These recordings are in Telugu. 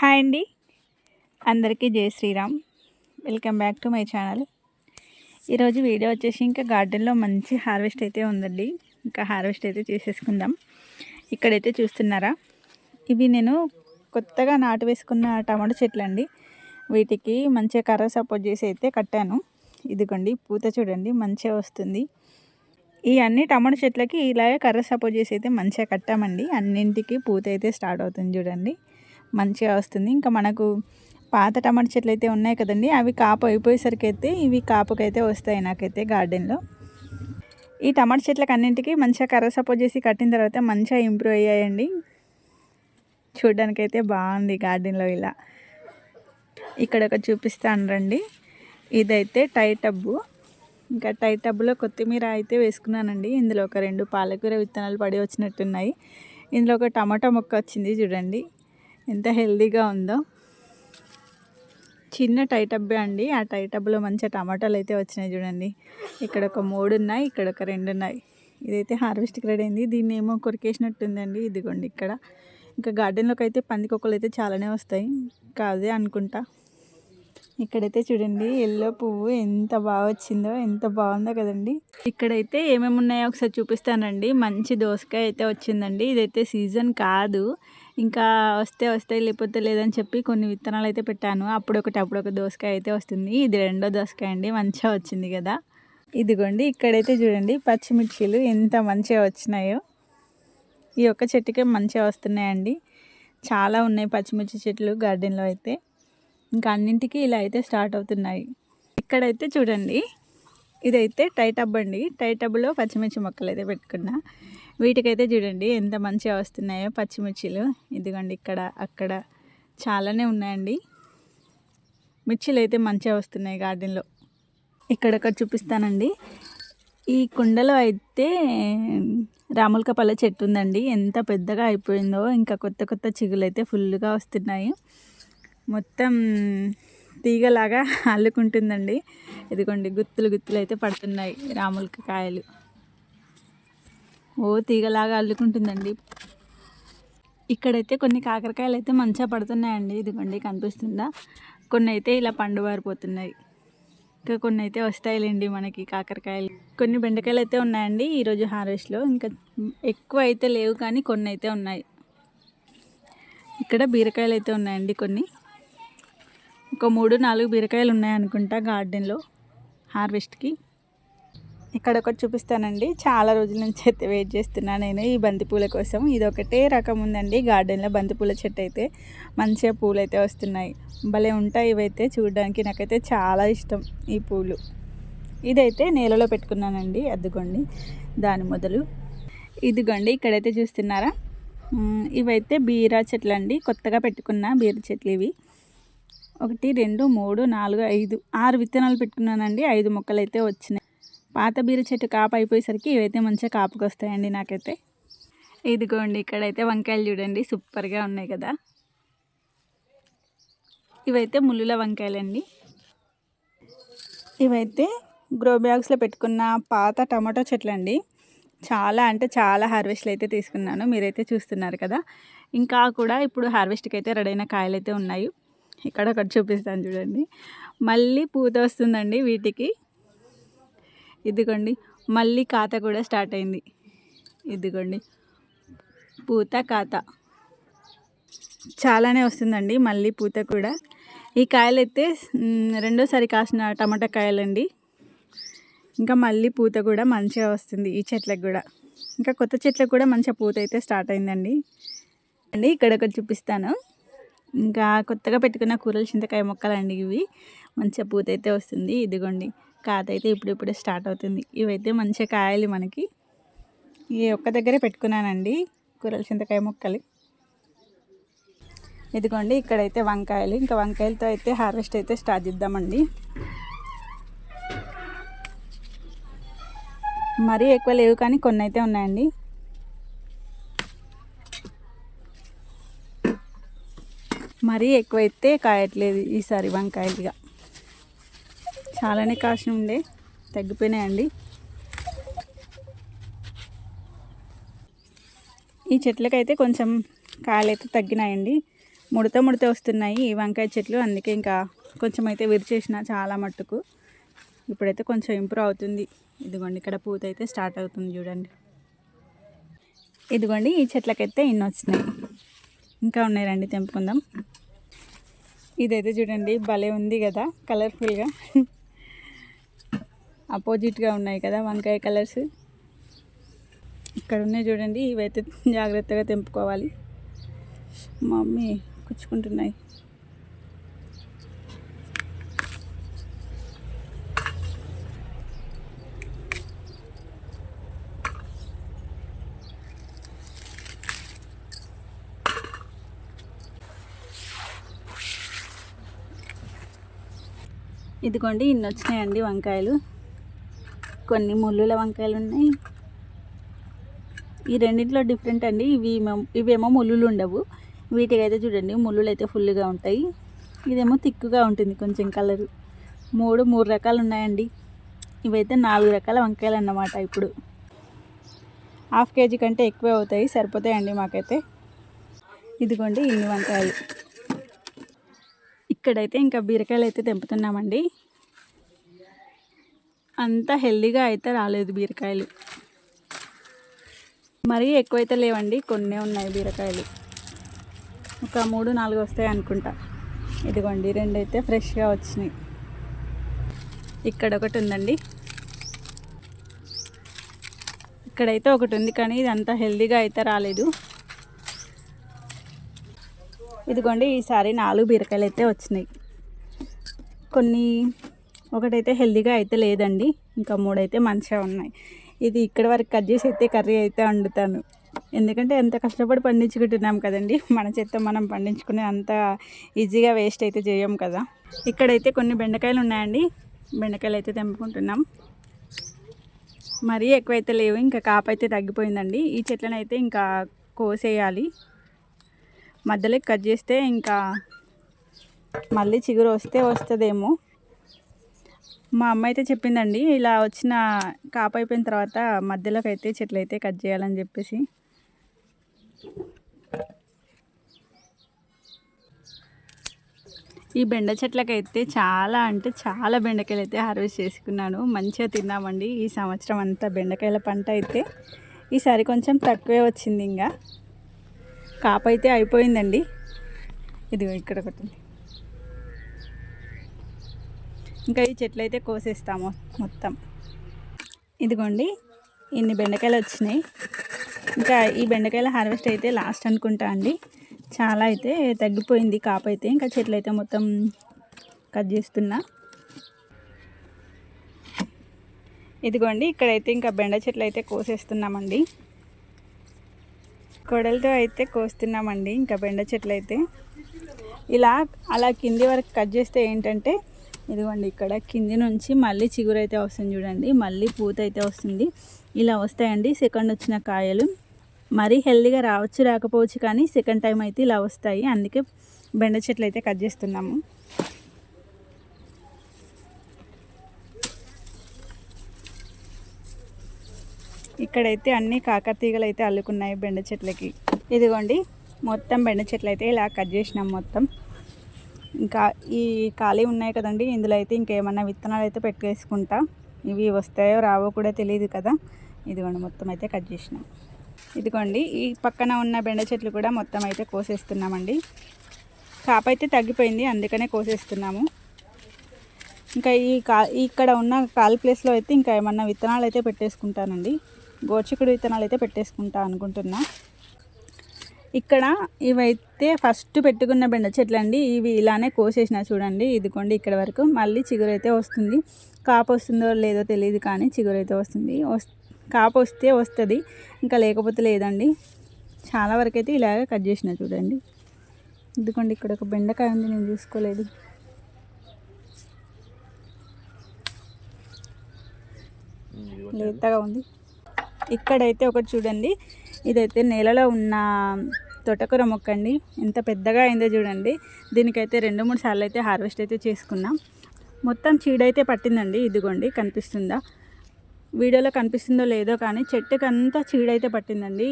హాయ్ అండి. అందరికీ జై Shriram. Welcome back to my channel ఈరోజు వీడియో వచ్చేసి ఇంకా గార్డెన్లో మంచి హార్వెస్ట్ అయితే ఉందండి. ఇంకా హార్వెస్ట్ అయితే చేసేసుకుందాం. ఇక్కడైతే చూస్తున్నారా? ఇవి నేను కొత్తగా నాటు వేసుకున్న టమాటో చెట్లు అండి వీటికి మంచిగా కర్ర సపోర్ట్ చేసి అయితే కట్టాను. ఇదిగోండి పూత చూడండి మంచిగా వస్తుంది. ఈ అన్ని టమాటో చెట్లకి ఇలాగే కర్ర సపోర్ట్ చేసి అయితే మంచిగా కట్టామండి. అన్నింటికి పూత అయితే స్టార్ట్ అవుతుంది చూడండి. మంచిగా వస్తుంది. ఇంకా మనకు పాత టమాటా చెట్లు అయితే ఉన్నాయి కదండి అవి కాపు అయిపోయేసరికి అయితే ఇవి కాపుకైతే వస్తాయి నాకైతే గార్డెన్లో. ఈ టమాటా చెట్లకు అన్నింటికి మంచిగా కర్ర సపోర్ట్ చేసి కట్టిన తర్వాత మంచిగా ఇంప్రూవ్ అయ్యాయండి. చూడడానికైతే బాగుంది గార్డెన్లో ఇలా. ఇక్కడ ఒక చూపిస్తాను రండి. ఇదైతే టై టబ్బు. ఇంకా టై టబ్బులో కొత్తిమీర అయితే వేసుకున్నానండి. ఇందులో ఒక రెండు పాలకూర విత్తనాలు పడి వచ్చినట్టున్నాయి. ఇందులో ఒక టమాటా మొక్క వచ్చింది చూడండి. ఎంత హెల్దీగా ఉందో. చిన్న టైటబ్బే అండి. ఆ టైటబ్లో మంచి టమాటాలు అయితే వచ్చినాయి చూడండి. ఇక్కడ ఒక మూడు ఉన్నాయి ఇక్కడ ఒక రెండు ఉన్నాయి. ఇదైతే హార్వెస్ట్కి రెడీ అయింది. దీన్ని ఏమో కొరికేసినట్టుందండి. ఇదిగోండి ఇక్కడ. ఇంకా గార్డెన్లోకి అయితే పందికొక్కలు అయితే చాలానే వస్తాయి. కాదే అనుకుంటా. ఇక్కడైతే చూడండి ఎల్లో పువ్వు ఎంత బాగా వచ్చిందో ఎంత బాగుందో కదండి. ఇక్కడైతే ఏమేమి ఉన్నాయో ఒకసారి చూపిస్తానండి. మంచి దోసకాయ అయితే వచ్చిందండి. ఇదైతే సీజన్ కాదు. ఇంకా వస్తే వస్తే లేకపోతే లేదని చెప్పి కొన్ని విత్తనాలు అయితే పెట్టాను. అప్పుడు ఒకటి అప్పుడు ఒక దోసకాయ అయితే వస్తుంది. ఇది రెండో దోసకాయ అండి. మంచిగా వచ్చింది కదా. ఇదిగోండి ఇక్కడైతే చూడండి పచ్చిమిర్చీలు ఎంత మంచిగా వచ్చినాయో. ఈ ఒక్క చెట్టుకే మంచిగా వస్తున్నాయండి. చాలా ఉన్నాయి పచ్చిమిర్చి చెట్లు గార్డెన్లో అయితే. ఇంకా అన్నింటికి ఇలా అయితే స్టార్ట్ అవుతున్నాయి. ఇక్కడైతే చూడండి ఇదైతే టైటబ్ అండి. టైటబ్లో పచ్చిమిర్చి మొక్కలు అయితే పెట్టుకున్నా. వీటికైతే చూడండి ఎంత మంచిగా వస్తున్నాయో పచ్చిమిర్చిలు. ఇదిగోండి ఇక్కడ అక్కడ చాలానే ఉన్నాయండి. మిర్చిలు అయితే మంచిగా వస్తున్నాయి గార్డెన్లో. ఇక్కడక్కడ చూపిస్తానండి. ఈ కుండలో అయితే రాములక పళ్ళ చెట్టు ఉందండి. ఎంత పెద్దగా అయిపోయిందో ఇంకా కొత్త కొత్త చిగులు అయితే ఫుల్గా వస్తున్నాయి. మొత్తం తీగలాగా అల్లుకుంటుందండి. ఇదిగోండి గుత్తులు గుత్తులు అయితే పడుతున్నాయి రాములక కాయలు. ఓ తీగలాగా అల్లుకుంటుందండి. ఇక్కడైతే కొన్ని కాకరకాయలు అయితే మంచిగా పడుతున్నాయండి. ఇదిగోండి కనిపిస్తుందా? కొన్ని అయితే ఇలా పండుబారిపోతున్నాయి ఇంకా కొన్ని అయితే వస్తాయిలేండి మనకి కాకరకాయలు. కొన్ని బెండకాయలు అయితే ఉన్నాయండి ఈరోజు హార్వెస్ట్లో. ఇంకా ఎక్కువ అయితే లేవు కానీ కొన్ని అయితే ఉన్నాయి. ఇక్కడ బీరకాయలు అయితే ఉన్నాయండి కొన్ని. ఒక మూడు నాలుగు బీరకాయలు ఉన్నాయనుకుంటా గార్డెన్లో హార్వెస్ట్కి. ఇక్కడ ఒకటి చూపిస్తానండి. చాలా రోజుల నుంచి అయితే వెయిట్ చేస్తున్నాను నేను ఈ బంతిపూల కోసం. ఇది ఒకటే రకం ఉందండి గార్డెన్లో బంతిపూల చెట్టు అయితే. మంచిగా పూలు అయితే వస్తున్నాయి. భలే ఉంటాయి ఇవైతే చూడడానికి. నాకైతే చాలా ఇష్టం ఈ పూలు. ఇదైతే నేలలో పెట్టుకున్నానండి. అద్దుకోండి. దాని మొదలు. ఇదిగోండి ఇక్కడైతే చూస్తున్నారా? ఇవైతే బీరా చెట్లు అండి. కొత్తగా పెట్టుకున్న బీర చెట్లు ఇవి. ఒకటి రెండు మూడు నాలుగు ఐదు ఆరు విత్తనాలు పెట్టుకున్నానండి. ఐదు మొక్కలు అయితే వచ్చినాయి. పాత బీర చెట్టు కాపు అయిపోయేసరికి ఇవైతే మంచిగా కాపుకి వస్తాయండి నాకైతే. ఇదిగోండి ఇక్కడైతే వంకాయలు చూడండి సూపర్గా ఉన్నాయి కదా. ఇవైతే ముల్లుల వంకాయలండి. ఇవైతే గ్రో బ్యాగ్స్లో పెట్టుకున్న పాత టమాటో చెట్లు అండి చాలా అంటే చాలా హార్వెస్ట్లు అయితే తీసుకున్నాను మీరైతే చూస్తున్నారు కదా. ఇంకా కూడా ఇప్పుడు హార్వెస్ట్కి అయితే రెడైన కాయలు అయితే ఉన్నాయి. ఇక్కడ ఒకటి చూపిస్తాను చూడండి. మళ్ళీ పూత వస్తుందండి వీటికి. ఇదిగోండి మళ్ళీ ఖాతా కూడా స్టార్ట్ అయింది. ఇదిగోండి పూత ఖాత. చాలానే వస్తుందండి మళ్ళీ పూత కూడా. ఈ కాయలు అయితే రెండోసారి కాసిన టమాటా కాయలండి. ఇంకా మళ్ళీ పూత కూడా మంచిగా వస్తుంది ఈ చెట్లకు కూడా. ఇంకా కొత్త చెట్లకు కూడా మంచిగా పూత అయితే స్టార్ట్ అయిందండి. అండి ఇక్కడ ఒకటి చూపిస్తాను. ఇంకా కొత్తగా పెట్టుకున్న కూరలు చింతకాయ మొక్కలండి ఇవి. మంచిగా పూత అయితే వస్తుంది ఇదిగోండి. కాత అయితే ఇప్పుడిప్పుడే స్టార్ట్ అవుతుంది. ఇవైతే మంచిగా కాయాలి మనకి. ఈ ఒక్క దగ్గరే పెట్టుకున్నానండి కూరల చింతకాయ ముక్కలు. ఇదిగోండి ఇక్కడైతే వంకాయలు. ఇంకా వంకాయలతో అయితే హార్వెస్ట్ అయితే స్టార్ట్ చేద్దామండి. మరీ ఎక్కువ లేవు కానీ కొన్ని అయితే ఉన్నాయండి. మరీ ఎక్కువైతే కాయట్లేదు ఈసారి వంకాయలుగా చాలానే కాసిన ఉండే. తగ్గిపోయినాయండి. ఈ చెట్లకైతే కొంచెం కాయలైతే అయితే తగ్గినాయండి. ముడత ముడత వస్తున్నాయి ఈ వంకాయ చెట్లు. అందుకే ఇంకా కొంచెం అయితే విరిచేసిన చాలా మట్టుకు. ఇప్పుడైతే కొంచెం ఇంప్రూవ్ అవుతుంది. ఇదిగోండి ఇక్కడ పూత అయితే స్టార్ట్ అవుతుంది చూడండి. ఇదిగోండి ఈ చెట్లకైతే ఇన్ని వచ్చినాయి. ఇంకా ఉన్నాయి రండి తెంపుకుందాం. ఇదైతే చూడండి భలే ఉంది కదా కలర్ఫుల్గా అపోజిట్గా ఉన్నాయి కదా వంకాయ కలర్స్. ఇక్కడ ఉన్నాయి చూడండి ఇవైతే జాగ్రత్తగా తెంపుకోవాలి. మా మమ్మీ కుచ్చుకుంటున్నాయి. ఇదిగోండి ఇన్ని వచ్చినాయండి వంకాయలు. కొన్ని ముళ్ళుల వంకాయలు ఉన్నాయి. ఈ రెండింటిలో డిఫరెంట్ అండి. ఇవి ఇవేమో ముళ్ళులు ఉండవు. వీటికైతే చూడండి ముళ్ళులు అయితే ఫుల్గా ఉంటాయి. ఇదేమో తిక్కుగా ఉంటుంది కొంచెం కలరు మూడు మూడు రకాలు ఉన్నాయండి. ఇవైతే నాలుగు రకాల వంకాయలు అన్నమాట ఇప్పుడు. హాఫ్ కేజీ కంటే ఎక్కువే అవుతాయి సరిపోతాయండి మాకైతే? ఇదిగోండి ఇన్ని వంకాయలు. ఇక్కడైతే ఇంకా బీరకాయలు అయితే తెంపుతున్నామండి. అంత హెల్దీగా అయితే రాలేదు బీరకాయలు. మరీ ఎక్కువైతే లేవండి కొన్నే ఉన్నాయి బీరకాయలు. ఒక మూడు నాలుగు వస్తాయి అనుకుంటా. ఇదిగోండి రెండు అయితే ఫ్రెష్గా వచ్చినాయి. ఇక్కడ ఒకటి ఉందండి. ఇక్కడైతే ఒకటి ఉంది కానీ ఇది అంత హెల్దీగా అయితే రాలేదు. ఇదిగోండి ఈసారి నాలుగు బీరకాయలు అయితే వచ్చినాయి. కొన్ని ఒకటైతే హెల్దీగా అయితే లేదండి. ఇంకా మూడైతే మంచిగా ఉన్నాయి. ఇది ఇక్కడ వరకు కట్ చేసి అయితే కర్రీ అయితే వండుతాను. ఎందుకంటే ఎంత కష్టపడి పండించుకుంటున్నాం కదండి. మన చేత్తో మనం పండించుకునే అంత ఈజీగా వేస్ట్ అయితే చేయం కదా. ఇక్కడైతే కొన్ని బెండకాయలు ఉన్నాయండి. బెండకాయలు అయితే తెంపుకుంటున్నాం. మరీ ఎక్కువైతే లేవు. ఇంకా కాపు అయితే తగ్గిపోయిందండి. ఈ చెట్లను అయితే ఇంకా కోసేయాలి. మధ్యలో కట్ చేస్తే ఇంకా మళ్ళీ చిగురు వస్తే వస్తుందేమో. మా అమ్మ అయితే చెప్పిందండి ఇలా వచ్చిన కాపు అయిపోయిన తర్వాత మధ్యలోకి అయితే చెట్లు అయితే కట్ చేయాలని చెప్పేసి. ఈ బెండ చెట్లకైతే చాలా అంటే చాలా బెండకాయలు అయితే హార్వెస్ట్ చేసుకున్నాను మంచిగా తిన్నామండి. ఈ సంవత్సరం అంతా బెండకాయల పంట అయితే ఈసారి కొంచెం తక్కువే వచ్చింది ఇంకా. కాపు అయితే అయిపోయిందండి. ఇదిగో ఇక్కడ ఒకటి ఉంది. ఇంకా ఈ చెట్లు అయితే కోసేస్తాము మొత్తం. ఇదిగోండి ఇన్ని బెండకాయలు వచ్చినాయి. ఇంకా ఈ బెండకాయల హార్వెస్ట్ అయితే లాస్ట్ అనుకుంటా అండి. చాలా అయితే తగ్గిపోయింది కాపైతే అయితే. ఇంకా చెట్లు అయితే మొత్తం కట్ చేస్తున్నా. ఇదిగోండి ఇక్కడైతే ఇంకా బెండ చెట్లు అయితే కోసేస్తున్నామండి. కొడలతో అయితే కోస్తున్నామండి ఇంకా బెండ చెట్లు అయితే. ఇలా అలా కింది వరకు కట్ చేస్తే ఏంటంటే ఇదిగోండి ఇక్కడ కింది నుంచి మళ్ళీ చిగురు అయితే వస్తుంది చూడండి. మళ్ళీ పూత అయితే వస్తుంది. ఇలా వస్తాయండి సెకండ్ వచ్చిన కాయలు. మరీ హెల్దీగా రావచ్చు రాకపోవచ్చు కానీ సెకండ్ టైం అయితే ఇలా వస్తాయి. అందుకే బెండ చెట్లు అయితే కట్ చేస్తున్నాము. ఇక్కడైతే అన్ని కాకరతీగలు అయితే అల్లుకున్నాయి బెండ చెట్లకి. ఇదిగోండి మొత్తం బెండ చెట్లు అయితే ఇలా కట్ చేసినాం మొత్తం. ఇంకా ఈ ఖాళీ ఉన్నాయి కదండి ఇందులో అయితే ఇంకేమన్నా విత్తనాలు అయితే పెట్టేసుకుంటా. ఇవి వస్తాయో రావో కూడా తెలియదు కదా. ఇదిగోండి మొత్తం అయితే కట్ చేసినాం. ఇదిగోండి ఈ పక్కన ఉన్న బెండ చెట్లు కూడా మొత్తం అయితే కోసేస్తున్నామండి. కాప అయితే తగ్గిపోయింది అందుకనే కోసేస్తున్నాము. ఇంకా ఈ కా ఇక్కడ ఉన్న కాల్ ప్లేస్లో అయితే ఇంకా ఏమన్నా విత్తనాలు అయితే పెట్టేసుకుంటానండి. గోర్చికుడు విత్తనాలు అయితే పెట్టేసుకుంటా అనుకుంటున్నా. ఇక్కడ ఇవైతే ఫస్ట్ పెట్టుకున్న బెండ చెట్లు అండి ఇవి ఇలానే కోసేసిన చూడండి. ఇదిగోండి ఇక్కడ వరకు. మళ్ళీ చిగురు అయితే వస్తుంది. కాపు వస్తుందో లేదో తెలియదు కానీ చిగురు అయితే వస్తుంది. వస్ కాపు వస్తే వస్తుంది. ఇంకా లేకపోతే లేదండి. చాలా వరకు అయితే ఇలాగే కట్ చేసిన చూడండి. ఇదిగోండి ఇక్కడ ఒక బెండకాయ ఉంది. నేను చూసుకోలేదు. లేతగా ఉంది. ఇక్కడైతే ఒకటి చూడండి. ఇదైతే నేలలో ఉన్న తోటకూర మొక్క అండి ఎంత పెద్దగా అయిందో చూడండి. దీనికైతే రెండు మూడు సార్లు అయితే హార్వెస్ట్ అయితే చేసుకున్నాం. మొత్తం చీడైతే పట్టిందండి. ఇదిగోండి కనిపిస్తుందా? వీడియోలో కనిపిస్తుందో లేదో కానీ చెట్టుకంతా చీడైతే పట్టిందండి.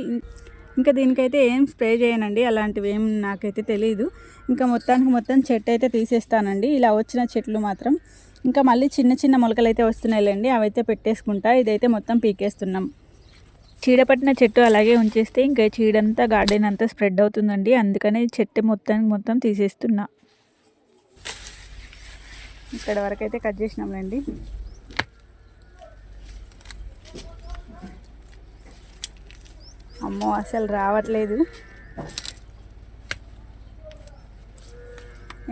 ఇంకా దీనికైతే ఏం స్ప్రే చేయనండి. అలాంటివి ఏం నాకైతే తెలియదు ఇంకా మొత్తానికి మొత్తం చెట్టు అయితే తీసేస్తానండి. ఇలా వచ్చిన చెట్లు మాత్రం. ఇంకా మళ్ళీ చిన్న చిన్న మొలకలు అయితే వస్తున్నాయిలేండి. అవైతే పెట్టేసుకుంటా. ఇదైతే మొత్తం పీకేస్తున్నాం. చీడపట్టిన చెట్టు అలాగే ఉంచేస్తే ఇంకా చీడంతా గార్డెన్ అంతా స్ప్రెడ్ అవుతుందండి. అందుకనే చెట్టు మొత్తానికి మొత్తం తీసేస్తున్నా. ఇక్కడ వరకు అయితే కట్ చేసినాంలేండి. అమ్మో అసలు రావట్లేదు.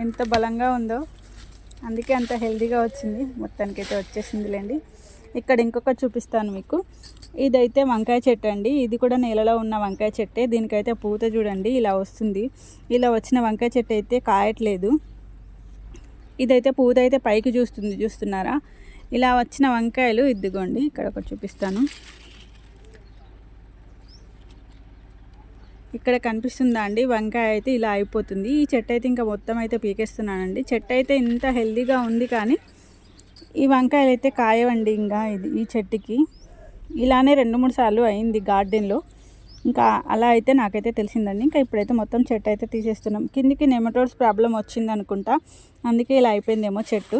ఎంత బలంగా ఉందో. అందుకే అంత హెల్దీగా వచ్చింది. మొత్తానికి అయితే వచ్చేసిందిలేండి. ఇక్కడ ఇంకొక చూపిస్తాను మీకు. ఇదైతే వంకాయ చెట్టు అండి. ఇది కూడా నేలలో ఉన్న వంకాయ చెట్టే. దీనికైతే పూత చూడండి ఇలా వస్తుంది. ఇలా వచ్చిన వంకాయ చెట్టు అయితే కాయట్లేదు. ఇదైతే పూత అయితే పైకి చూస్తుంది చూస్తున్నారా? ఇలా వచ్చిన వంకాయలు ఇదిగోండి ఇక్కడ ఒకటి చూపిస్తాను. ఇక్కడ కనిపిస్తుందా అండి? వంకాయ అయితే ఇలా అయిపోతుంది. ఈ చెట్టు అయితే ఇంకా మొత్తం అయితే పీకేస్తున్నానండి. చెట్టు అయితే ఇంత హెల్దీగా ఉంది కానీ ఈ వంకాయలు అయితే కాయవండి ఇంకా ఇది ఈ చెట్టుకి. ఇలానే రెండు మూడు సార్లు అయింది గార్డెన్లో. ఇంకా అలా అయితే నాకైతే తెలిసిందండి. ఇంకా ఇప్పుడైతే మొత్తం చెట్టు అయితే తీసేస్తున్నాం. కిందికి నెమటోడ్స్ ప్రాబ్లం వచ్చింది అనుకుంటా. అందుకే ఇలా అయిపోయిందేమో చెట్టు.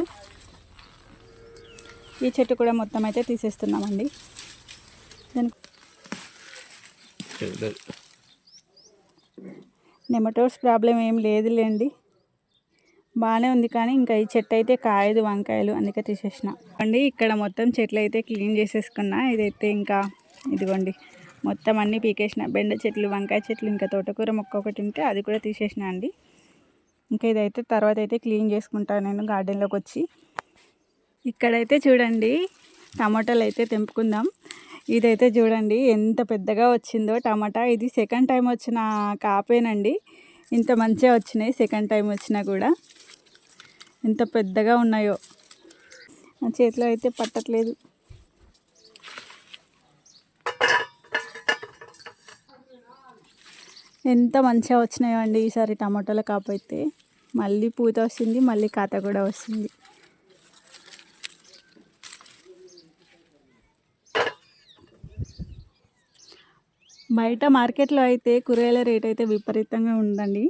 ఈ చెట్టు కూడా మొత్తం అయితే తీసేస్తున్నామండి. నెమటోడ్స్ ప్రాబ్లం ఏం లేదులేండి. బాగానే ఉంది కానీ ఇంకా ఈ చెట్టు అయితే కాయదు వంకాయలు అందుకే తీసేసిన. అండి ఇక్కడ మొత్తం చెట్లు అయితే క్లీన్ చేసేసుకున్నా. ఇదైతే ఇంకా ఇదిగోండి మొత్తం అన్నీ పీకేసిన. బెండ చెట్లు వంకాయ చెట్లు ఇంకా తోటకూర మొక్క ఒకటి ఉంటే అది కూడా తీసేసిన అండి. ఇంకా ఇదైతే తర్వాత అయితే క్లీన్ చేసుకుంటాను నేను గార్డెన్లోకి వచ్చి. ఇక్కడైతే చూడండి టమాటాలు అయితే తెంపుకుందాం. ఇదైతే చూడండి ఎంత పెద్దగా వచ్చిందో టమాటా. ఇది సెకండ్ టైం వచ్చిన కాపేనండి. ఇంత మంచిగా వచ్చినాయి సెకండ్ టైం వచ్చినా కూడా. ఎంత పెద్దగా ఉన్నాయో. నా చేతిలో అయితే పట్టట్లేదు. ఎంత మంచిగా వచ్చినాయో అండి ఈసారి టమాటోల కాపు అయితే. మళ్ళీ పూత వస్తుంది మళ్ళీ కాత కూడా వస్తుంది. బయట మార్కెట్లో అయితే కూరగాయల రేట్ అయితే విపరీతంగా ఉందండి.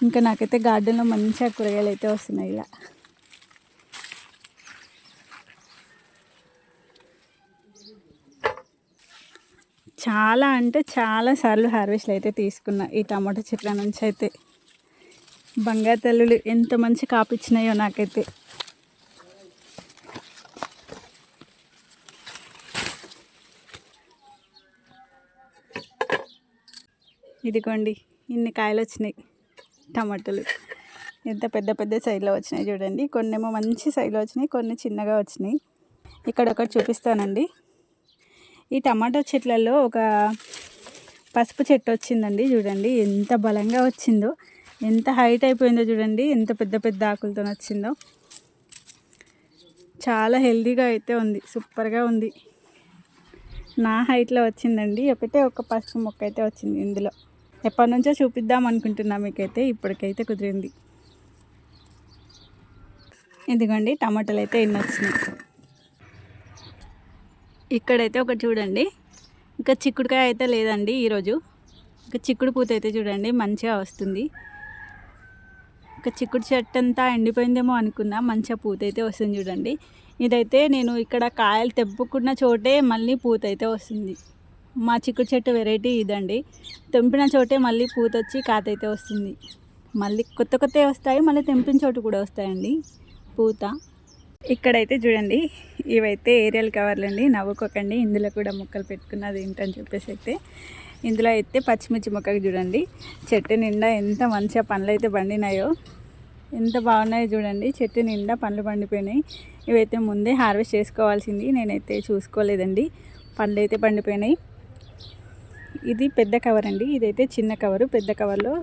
ఇంకా నాకైతే గార్డెన్లో మంచిగా కూరగాయలు అయితే వస్తున్నాయి ఇలా. చాలా అంటే చాలా సార్లు హార్వెస్ట్లు అయితే తీసుకున్నా. ఈ టమాటా చెట్ల నుంచి అయితే. బంగారు తల్లులు ఎంత మంచి కాపిచ్చినాయో నాకైతే. ఇదిగోండి ఇన్ని కాయలు వచ్చినాయి టమాటాలు. ఎంత పెద్ద పెద్ద సైజులో వచ్చినాయి చూడండి. కొన్ని ఏమో మంచి సైజులో వచ్చినాయి కొన్ని చిన్నగా వచ్చినాయి. ఇక్కడ ఒకటి చూపిస్తానండి. ఈ టమాటా చెట్లలో ఒక పసుపు చెట్టు వచ్చిందండి చూడండి. ఎంత బలంగా వచ్చిందో ఎంత హైట్ అయిపోయిందో చూడండి. ఎంత పెద్ద పెద్ద ఆకులతో వచ్చిందో. చాలా హెల్దీగా అయితే ఉంది సూపర్గా ఉంది. నా హైట్లో వచ్చిందండి. ఒకటే ఒక పసుపు మొక్క అయితే వచ్చింది ఇందులో. ఎప్పటి నుంచో చూపిద్దాం అనుకుంటున్నా మీకైతే ఇప్పటికైతే కుదిరింది. ఇదిగోండి టమాటాలు అయితే ఎన్ని వచ్చినాయి ఇక్కడైతే ఒకటి చూడండి. ఇంకా చిక్కుడుకాయ అయితే లేదండి ఈరోజు. ఇంకా చిక్కుడు పూత అయితే చూడండి మంచిగా వస్తుంది. ఇంకా చిక్కుడు చెట్టు అంతా ఎండిపోయిందేమో అనుకున్నా మంచిగా పూత అయితే వస్తుంది చూడండి. ఇదైతే నేను ఇక్కడ కాయలు తెప్పుకున్న చోటే మళ్ళీ పూత అయితే వస్తుంది. మా చిక్కుడు చెట్టు వెరైటీ ఇదండి. తెంపిన చోటే మళ్ళీ పూత వచ్చి కాత అయితే వస్తుంది. మళ్ళీ కొత్త కొత్తవి వస్తాయి మళ్ళీ తెంపిన చోటు కూడా వస్తాయండి పూత. ఇక్కడైతే చూడండి ఇవైతే ఏరియల్ కవర్లు అండి. నవ్వుకోకండి ఇందులో కూడా మొక్కలు పెట్టుకున్నది ఏంటని చెప్పేసి అయితే. ఇందులో అయితే పచ్చిమిర్చి మొక్కకి చూడండి. చెట్టు నిండా ఎంత మంచిగా పండ్లు అయితే పండినాయో ఎంత బాగున్నాయో చూడండి. చెట్టు నిండా పండ్లు పండిపోయినాయి. ఇవైతే ముందే హార్వెస్ట్ చేసుకోవాల్సింది నేనైతే చూసుకోలేదండి. పండ్లు అయితే పండిపోయినాయి. ఇది పెద్ద కవర్ అండి. ఇదైతే చిన్న కవరు పెద్ద కవర్లో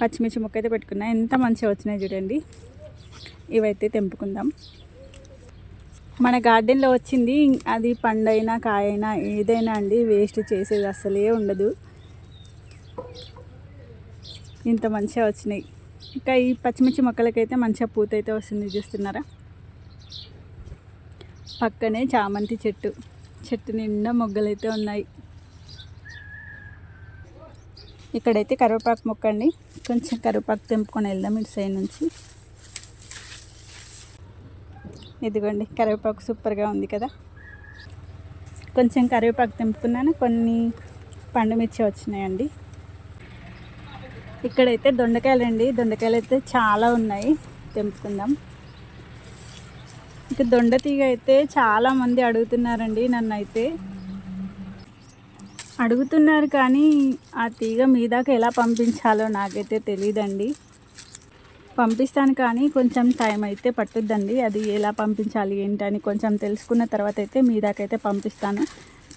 పచ్చిమిర్చి ముక్క అయితే పెట్టుకున్నా. ఎంత మంచిగా వచ్చినాయి చూడండి. ఇవైతే తెంపుకుందాం. మన గార్డెన్లో వచ్చింది. అది పండైనా కాయైనా ఏదైనా అండి. వేస్ట్ చేసేది అసలే ఉండదు. ఇంత మంచిగా వచ్చినాయి. ఇంకా ఈ పచ్చిమిర్చి మొక్కలకైతే మంచిగా పూత అయితే వస్తుంది చూస్తున్నారా? పక్కనే చామంతి చెట్టు. చెట్టు నిండా మొగ్గలైతే ఉన్నాయి. ఇక్కడైతే కరివేపాకు మొక్క అండి కొంచెం కరివేపాకు తెంపుకొని వెళ్దాం ఇటు సైడ్ నుంచి. ఇదిగోండి కరివేపాకు సూపర్గా ఉంది కదా. కొంచెం కరివేపాకు తెంపుకున్నాను కొన్ని పండుమిర్చి వచ్చినాయండి. ఇక్కడైతే దొండకాయలు అండి దొండకాయలు అయితే చాలా ఉన్నాయి. తెంపుకుందాం. ఇక దొండ తీగ అయితే చాలామంది అడుగుతున్నారండి నన్ను అయితే అడుగుతున్నారు కానీ ఆ తీగ మీ దాకా ఎలా పంపించాలో నాకైతే తెలియదండి పంపిస్తాను కానీ కొంచెం టైం అయితే పట్టుద్దండి. అది ఎలా పంపించాలి ఏంటని కొంచెం తెలుసుకున్న తర్వాత అయితే మీ దాకా అయితే పంపిస్తాను.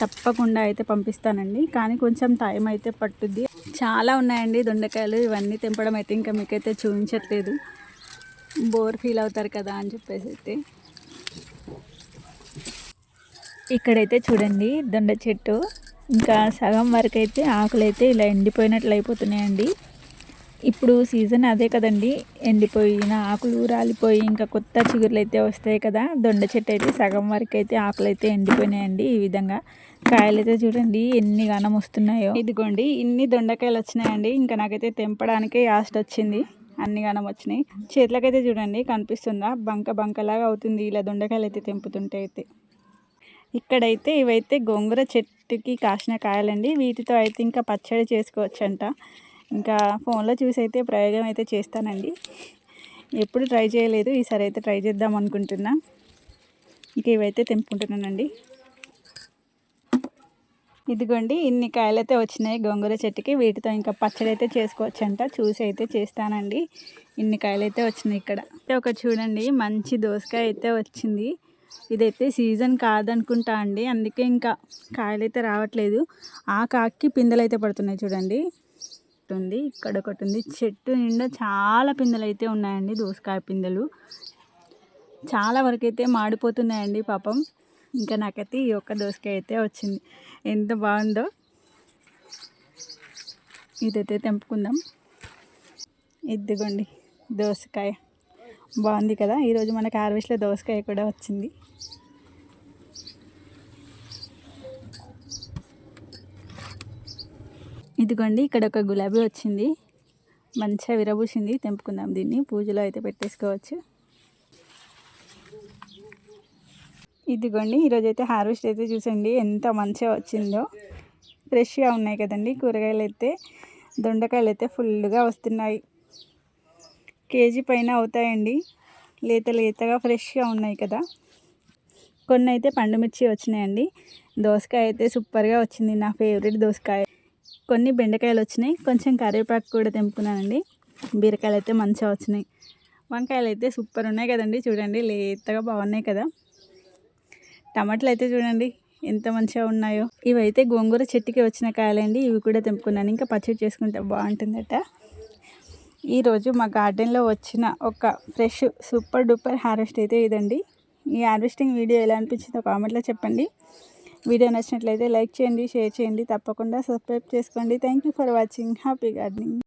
తప్పకుండా అయితే పంపిస్తానండి. కానీ కొంచెం టైం అయితే పట్టుద్ది. చాలా ఉన్నాయండి దొండకాయలు. ఇవన్నీ తెంపడం అయితే ఇంకా మీకైతే చూపించట్లేదు. బోర్ ఫీల్ అవుతారు కదా అని చెప్పేసి అయితే. ఇక్కడైతే చూడండి దొండ చెట్టు. ఇంకా సగం వరకు అయితే ఆకులు అయితే ఇలా ఎండిపోయినట్లు అయిపోతున్నాయండి. ఇప్పుడు సీజన్ అదే కదండి. ఎండిపోయిన ఆకులు రాలిపోయి ఇంకా కొత్త చిగురులు అయితే వస్తాయి కదా. దొండ చెట్టు అయితే సగం వరకు అయితే ఆకులు అయితే ఎండిపోయినాయండి ఈ విధంగా. కాయలు అయితే చూడండి ఎన్ని గానం వస్తున్నాయో. ఇదిగోండి ఇన్ని దొండకాయలు వచ్చినాయండి. ఇంకా నాకైతే తెంపడానికే యాస్ట్ వచ్చింది. అన్ని గానం వచ్చినాయి. చేతులకైతే చూడండి కనిపిస్తుందా? బంక బంకలాగా అవుతుంది ఇలా దొండకాయలు అయితే తెంపుతుంటే అయితే. ఇక్కడైతే ఇవైతే గోంగూర చెట్టు చెట్టుకి కాసిన కాయలండి. వీటితో అయితే ఇంకా పచ్చడి చేసుకోవచ్చంట. ఇంకా ఫోన్లో చూసి అయితే ప్రయోగం అయితే చేస్తానండి. ఎప్పుడు ట్రై చేయలేదు ఈసారి అయితే ట్రై చేద్దాం అనుకుంటున్నా. ఇంక ఇవైతే తెంపుకుంటున్నానండి. ఇదిగోండి ఇన్ని కాయలైతే వచ్చినాయి గోంగూర చెట్టుకి. వీటితో ఇంకా పచ్చడి అయితే చేసుకోవచ్చంట. చూసి అయితే చేస్తానండి. ఇన్ని కాయలు అయితే వచ్చినాయి ఇక్కడ. ఒక చూడండి మంచి దోసకాయ అయితే వచ్చింది. ఇదైతే సీజన్ కాదనుకుంటా అండి. అందుకే ఇంకా కాయలు అయితే రావట్లేదు. ఆ కాకి పిందెలు అయితే పడుతున్నాయి చూడండి. ఉంది ఇక్కడ ఒకటి ఉంది చెట్టు నిండా చాలా పిందెలు అయితే ఉన్నాయండి దోసకాయ పిందెలు. చాలా వరకు అయితే మాడిపోతున్నాయండి పాపం. ఇంకా నాకైతే ఈ ఒక్క దోసకాయ అయితే వచ్చింది. ఎంత బాగుందో. ఇదైతే తెంపుకుందాం. ఇదిగోండి దోసకాయ. బాగుంది కదా? ఈరోజు మనకి హార్వెస్ట్లో దోసకాయ కూడా వచ్చింది. ఇదిగోండి ఇక్కడ ఒక గులాబీ వచ్చింది. మంచిగా విరబూసింది. తెంపుకుందాం దీన్ని. పూజలో అయితే పెట్టేసుకోవచ్చు. ఇదిగోండి ఈరోజు అయితే హార్వెస్ట్ అయితే చూసండి. ఎంత మంచిగా వచ్చిందో. ఫ్రెష్గా ఉన్నాయి కదండి కూరగాయలు అయితే. దొండకాయలు అయితే ఫుల్గా వస్తున్నాయి. కేజీ పైన అవుతాయండి. లేత లేతగా ఫ్రెష్గా ఉన్నాయి కదా. కొన్ని అయితే పండుమిర్చి వచ్చినాయండి. దోసకాయ అయితే సూపర్గా వచ్చింది. నా ఫేవరెట్ దోసకాయ. కొన్ని బెండకాయలు వచ్చినాయి. కొంచెం కరివేపాకు కూడా తెంపుకున్నానండి. బీరకాయలు అయితే మంచిగా వచ్చినాయి. వంకాయలు అయితే సూపర్ ఉన్నాయి కదండి. చూడండి లేతగా బాగున్నాయి కదా. టమాటాలు అయితే చూడండి ఎంత మంచిగా ఉన్నాయో. ఇవైతే గోంగూర చెట్టుకి వచ్చిన కాయలండి. ఇవి కూడా తెంపుకున్నాను. ఇంకా పచ్చడి చేసుకుంటే బాగుంటుందట. ఈరోజు మా గార్డెన్లో వచ్చిన ఒక ఫ్రెష్ సూపర్ డూపర్ హార్వెస్ట్ అయితే ఇదండి. ఈ హార్వెస్టింగ్ వీడియో ఎలా అనిపించిందో కామెంట్లో చెప్పండి. వీడియో నచ్చినట్లయితే లైక్ చేయండి షేర్ చేయండి తప్పకుండా సబ్స్క్రైబ్ చేసుకోండి. Thank for watching. Happy gardening.